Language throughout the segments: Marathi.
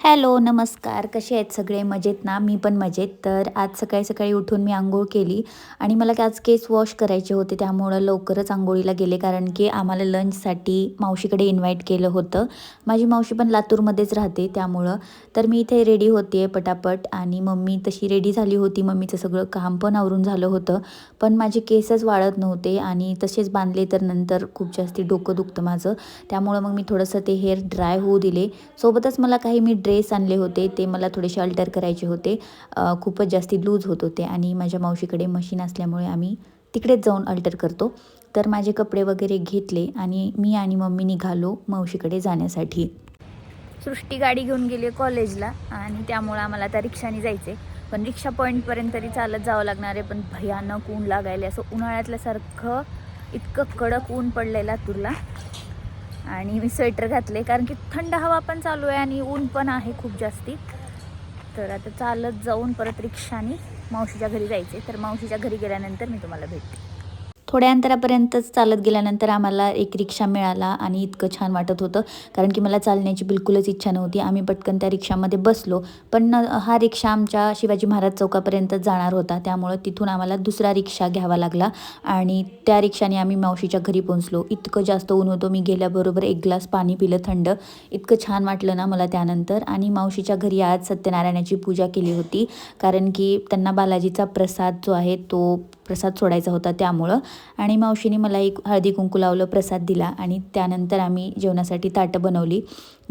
हॅलो नमस्कार. कसे आहेत सगळे? मजेत ना? मी पण मजेत. तर आज सकाळी सकाळी उठून मी आंघोळ केली आणि मला आज केस वॉश करायचे होते. त्यामुळं लवकरच आंघोळीला गेले कारण की आम्हाला लंचसाठी मावशीकडे इन्व्हाइट केलं होतं. माझी मावशी पण लातूरमध्येच राहते त्यामुळं. तर मी इथे रेडी होते पटापट आणि मम्मी तशी रेडी झाली होती. मम्मीचं सगळं काम पण आवरून झालं होतं. पण माझे केसच वाळत नव्हते आणि तसेच बांधले तर नंतर खूप जास्ती डोकं दुखतं माझं. त्यामुळं मग मी थोडंसं ते हेअर ड्राय होऊ दिले. सोबतच मला काही मी ड्रेस आणले होते ते मला थोडेसे अल्टर करायचे होते. खूपच जास्ती लूज होत होते आणि माझ्या मावशीकडे मशीन असल्यामुळे आम्ही तिकडेच जाऊन अल्टर करतो. तर माझे कपडे वगैरे घेतले आणि मी आणि मम्मी निघालो मावशीकडे जाण्यासाठी. सृष्टी गाडी घेऊन गेली कॉलेजला आणि त्यामुळं आम्हाला आता रिक्षाने जायचे पण रिक्षा पॉईंटपर्यंत तरी चालत जावं लागणार आहे पण भयानक ऊन लागायला असं उन्हाळ्यातल्यासारखं इतकं कडक ऊन पडलं लातूरला. आणि मी स्वेटर घातले कारण की थंड हवा पण चालू आहे आणि ऊन पण आहे खूप जास्ती. तर आता चालत जाऊन परत रिक्षाने मावशीच्या घरी जायचे तर मावशीच्या घरी गेल्यानंतर मी तुम्हाला भेटते. थोड्या अंतरापर्यंतच चालत गेल्यानंतर आम्हाला एक रिक्षा मिळाला आणि इतकं छान वाटत होतं. कारण की मला चालण्याची बिलकुलच इच्छा नव्हती. आम्ही पटकन त्या रिक्षामध्ये बसलो. पण हा रिक्षा आमच्या शिवाजी महाराज चौकापर्यंत जाणार होता. त्यामुळं तिथून आम्हाला दुसरा रिक्षा घ्यावा लागला आणि त्या रिक्षाने आम्ही मावशीच्या घरी पोहोचलो. इतकं जास्त ऊन होतं. मी गेल्याबरोबर एक ग्लास पाणी पिलं थंड. इतकं छान वाटलं ना मला त्यानंतर. आणि मावशीच्या घरी आज सत्यनारायणाची पूजा केली होती. कारण की त्यांना बालाजीचा प्रसाद जो आहे तो प्रसाद सोडायचा होता त्यामुळं. आणि मावशीने मला एक हळदी कुंकू लावलं प्रसाद दिला आणि त्यानंतर आम्ही जेवणासाठी ताटं बनवली.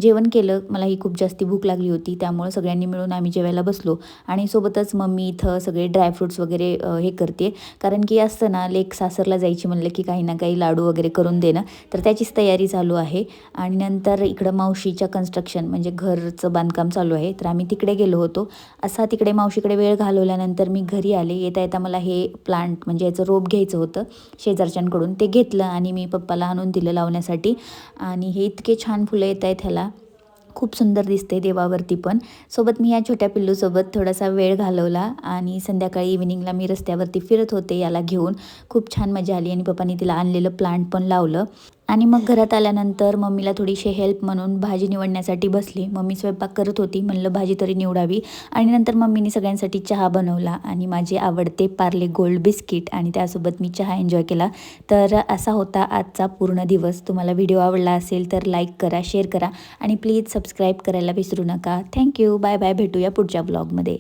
जेवण केलं मला ही खूप जास्ती भूक लागली होती त्यामुळं सगळ्यांनी मिळून आम्ही जेवायला बसलो. आणि सोबतच मम्मी इथं सगळे ड्रायफ्रूट्स वगैरे हे करते. कारण की असतं ना लेक सासरला जायची म्हणलं की काही ना काही लाडू वगैरे करून देणं. तर त्याचीच तयारी चालू आहे. आणि नंतर इकडं मावशीच्या कन्स्ट्रक्शन म्हणजे घरचं बांधकाम चालू आहे. तर आम्ही तिकडे गेलो होतो. असा तिकडे मावशीकडे वेळ घालवल्यानंतर मी घरी आले. येता येता मला हे प्लांट प्लांट म्हणजे याचं रोप घ्यायचं होतं शेजारच्यांकडून ते घेतलं आणि मी पप्पाला आणून दिलं लावण्यासाठी. आणि हे इतके छान फुलं येत आहेत ह्याला. खूप सुंदर दिसते देवावरती पण. सोबत मी या छोट्या पिल्लूसोबत थोडासा वेळ घालवला आणि संध्याकाळी इव्हिनिंगला मी रस्त्यावरती फिरत होते याला घेऊन. खूप छान मजा आली आणि पप्पानी तिला आणलेलं प्लांट पण लावलं. आणि मग घरात आल्यानंतर मम्मीला थोडीशी हेल्प म्हणून भाजी निवडण्यासाठी बसली. मम्मी स्वयंपाक करत होती म्हणलं भाजी तरी निवडावी. आणि नंतर मम्मीने सगळ्यांसाठी चहा बनवला आणि माझे आवडते पार्ले गोल्ड बिस्किट आणि त्यासोबत मी चहा एन्जॉय केला. तर असा होता आजचा पूर्ण दिवस. तुम्हाला व्हिडिओ आवडला असेल तर लाईक करा शेअर करा आणि प्लीज सबस्क्राईब करायला विसरू नका. थँक्यू बाय बाय भेटूया पुढच्या ब्लॉगमध्ये